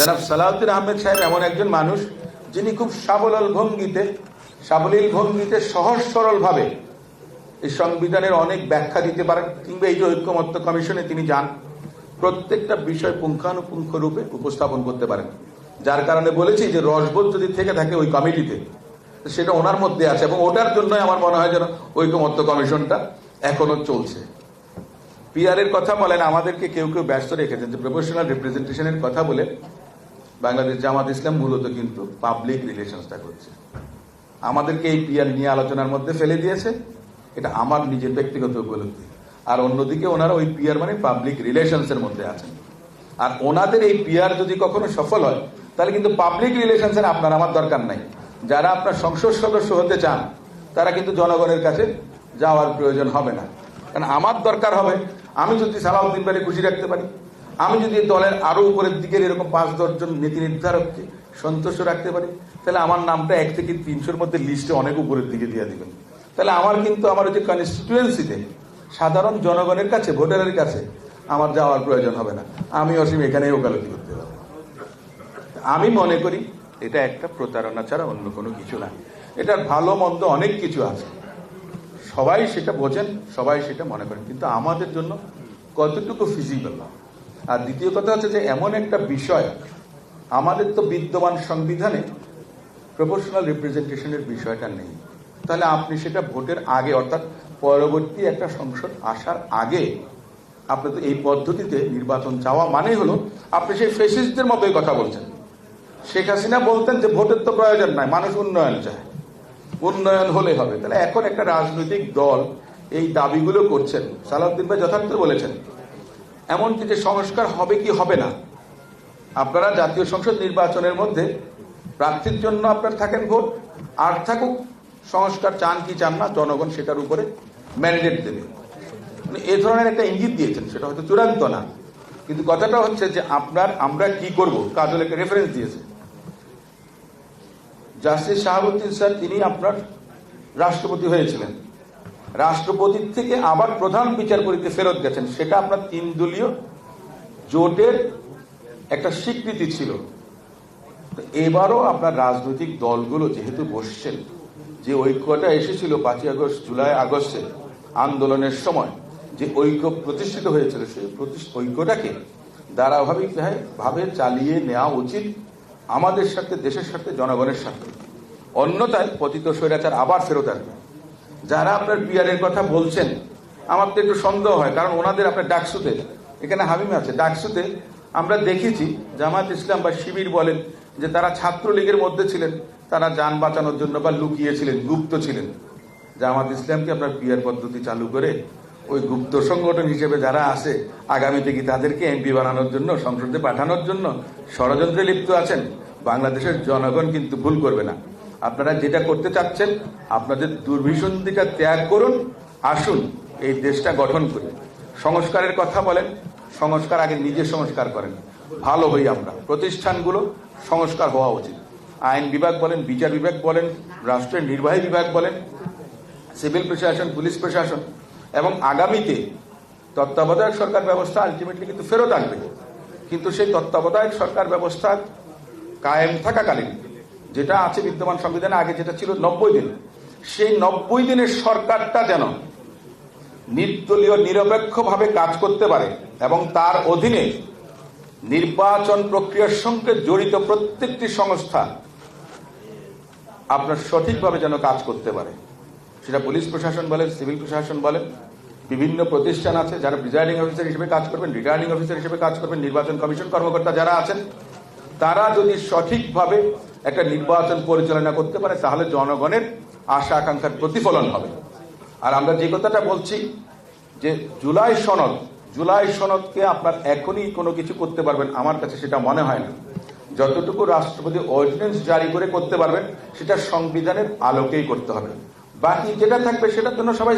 জনাব সালাউদ্দিন আহমেদ সাহেব এমন একজন মানুষ যিনি খুব সাবলীল ভঙ্গিতে সাবলীল ভঙ্গিতে সহজ সরল ভাবে এই সংবিধানের অনেক ব্যাখ্যা দিতে পারেন কিংবা এই যে ঐক্যমত্য কমিশনে তিনি যান, প্রত্যেকটা বিষয় পুঙ্খানুপুঙ্খ রূপে উপস্থাপন করতে পারেন। যার কারণে বলেছি যে রসবোধ যদি থেকে থাকে ওই কমিটিতে সেটা ওনার মধ্যে আছে এবং ওটার জন্য আমার মনে হয় যেন ঐক্যমত্য কমিশনটা এখনও চলছে। পিআর এর কথা বলেন, আমাদেরকে কেউ কেউ ব্যস্ত রেখেছেন যে প্রফেশনাল রিপ্রেজেন্টেশনের কথা বলে বাংলাদেশ জামাত ইসলাম মূলত কিন্তু পাবলিক রিলেশনসটা করছে। আমাদেরকে এই পিয়ার নিয়ে আলোচনার মধ্যে ফেলে দিয়েছে। এটা আমার নিজের ব্যক্তিগত উপলব্ধি। আর অন্যদিকে ওনারা ওই পিয়ার মানে পাবলিক রিলেশনস এর মধ্যে আছেন। আর ওনাদের এই পিয়ার যদি কখনো সফল হয়, তাহলে কিন্তু পাবলিক রিলেশনস এর আপনার আমার দরকার নাই। যারা আপনার সংসদ সদস্য হতে চান, তারা কিন্তু জনগণের কাছে যাওয়ার প্রয়োজন হবে না। কারণ আমার দরকার হবে, আমি যদি সালাউদ্দিন ভাইকে খুশি রাখতে পারি আমি যদি দলের আরও উপরের দিকের এরকম পাঁচ দশজন নীতি নির্ধারককে সন্তুষ্ট রাখতে পারি, তাহলে আমার নামটা এক থেকে তিনশোর মধ্যে লিস্টে অনেক উপরের দিকে দিয়ে দিবেন। তাহলে আমার কিন্তু আমার ওই যে কনস্টিটুয়েন্সিতে সাধারণ জনগণের কাছে, ভোটারের কাছে আমার যাওয়ার প্রয়োজন হবে না। আমি অসীম এখানেই ওকালতি করতে পারব। আমি মনে করি এটা একটা প্রতারণা ছাড়া অন্য কোনো কিছু না। এটার ভালো, মন্দ অনেক কিছু আছে। সবাই সেটা বোঝেন, সবাই সেটা মনে করেন। কিন্তু আমাদের জন্য কতটুকু ফিজিবল আর দ্বিতীয় কথা হচ্ছে যে এমন একটা বিষয়, আমাদের তো বিদ্যমান সংবিধানে প্রপোর্শনাল রিপ্রেজেন্টেশনের বিষয়টা নেই। তাহলে আপনি সেটা ভোটের আগে, অর্থাৎ পরবর্তী একটা সংসদ আসার আগে আপনি তো এই পদ্ধতিতে নির্বাচন চাওয়া মানে হলো, আপনি সেই ফেসিস্টদের মতোই কথা বলছেন। শেখ হাসিনা বলতেন যে ভোটের তো প্রয়োজন নাই, মানুষ উন্নয়ন চায়। উন্নয়ন হলে হবে। তাহলে এখন একটা রাজনৈতিক দল এই দাবিগুলো করছেন। সালাউদ্দিন ভাই যথার্থ বলেছেন এমনকি যে সংস্কার হবে কি হবে না। আপনারা জাতীয় সংসদ নির্বাচনের মধ্যে প্রার্থীর জন্য আপনার থাকেন ভোট, আর থাকুক, সংস্কার চান কি চান না, জনগণ সেটার উপরে ম্যান্ডেট দেবে। এ ধরনের একটা ইঙ্গিত দিয়েছেন, সেটা হয়তো চূড়ান্ত না। কিন্তু কথাটা হচ্ছে যে আপনার, আমরা কি করব? কাজল একটা রেফারেন্স দিয়েছে। জাস্টিস শাহাবুদ্দিন স্যার, তিনি আপনার রাষ্ট্রপতি হয়েছিলেন। রাষ্ট্রপতির থেকে আবার প্রধান বিচারপতিতে ফেরত গেছেন। সেটা আপনার তিন দলীয় জোটের একটা স্বীকৃতি ছিল। এবারও আপনার রাজনৈতিক দলগুলো যেহেতু বসছেন, যে ঐক্যটা এসেছিল পাঁচই আগস্ট, জুলাই আগস্টে আন্দোলনের সময়, যে ঐক্য প্রতিষ্ঠিত হয়েছিল, সেই ঐক্যটাকে ধারাবাহিক ভাবে চালিয়ে নেওয়া উচিত আমাদের সাথে, দেশের সাথে, জনগণের সাথে। অন্যথায় পতিত স্বৈরাচার আবার ফেরত আসবে। যারা আপনার বিয়ারের কথা বলছেন, আমার তো একটু সন্দেহ হয়, কারণ ওনাদের আপনার ডাকসুতে, এখানে হামিম আছে, ডাকসুতে আমরা দেখেছি জামাত ইসলাম বা শিবির বলেন, যে তারা ছাত্রলীগের মধ্যে ছিলেন, তারা যান বাঁচানোর জন্য বা লুকিয়েছিলেন, গুপ্ত ছিলেন। জামাত ইসলামকে আপনার বিয়ার পদ্ধতি চালু করে, ওই গুপ্ত সংগঠন হিসেবে যারা আছে, আগামীতে কি তাদেরকে এমপি বানানোর জন্য, সংসদে পাঠানোর জন্য ষড়যন্ত্রে লিপ্ত আছেন? বাংলাদেশের জনগণ কিন্তু ভুল করবে না। আপনারা যেটা করতে চাচ্ছেন, আপনাদের দুর্বিসন্ধিটা ত্যাগ করুন, আসুন, এই দেশটা গঠন করি। সংস্কারের কথা বলেন, সংস্কার আগে নিজে সংস্কার করেন। ভালো হই আমরা। প্রতিষ্ঠানগুলো সংস্কার হওয়া উচিত। আইন বিভাগ বলেন, বিচার বিভাগ বলেন রাষ্ট্রের নির্বাহী বিভাগ বলেন, সিভিল প্রশাসন, পুলিশ প্রশাসন, এবং আগামীতে তত্ত্বাবধায়ক সরকার ব্যবস্থা আলটিমেটলি কিন্তু ফেরত আসবে কিন্তু সেই তত্ত্বাবধায়ক সরকার ব্যবস্থা কায়েম থাকাকালীন যেটা আছে বিদ্যমান সংবিধানে, আগে যেটা ছিল নব্বই দিন। সেই নব্বই দিনের সরকারটা যেন নির্দলীয়, নিরপেক্ষভাবে কাজ করতে পারে এবং তার অধীনে নির্বাচন প্রক্রিয়ার সঙ্গে জড়িত প্রত্যেকটি সংস্থা আপনার সঠিকভাবে যেন কাজ করতে পারে। সেটা পুলিশ প্রশাসন বলেন, সিভিল প্রশাসন বলেন, বিভিন্ন প্রতিষ্ঠান আছে যারা প্রিজাইডিং অফিসার হিসেবে কাজ করবেন রিটার্নিং অফিসার হিসেবে কাজ করবেন, নির্বাচন কমিশন কর্মকর্তা যারা আছেন, তারা যদি সঠিকভাবে একটা নির্বাচন পরিচালনা করতে পারে, তাহলে জনগণের আশা আকাঙ্ক্ষার প্রতিফলন হবে। আর আমরা যে কথাটা বলছি, যে জুলাই সনদ, জুলাই সনদকে আপনার এখনই কোনো কিছু করতে পারবেন, আমার কাছে সেটা মনে হয় না। যতটুকু রাষ্ট্রপতি অর্ডিন্যান্স জারি করে করতে পারবেন, সেটা সংবিধানের আলোকেই করতে হবে। বাকি যেটা থাকবে সেটার জন্য সবাই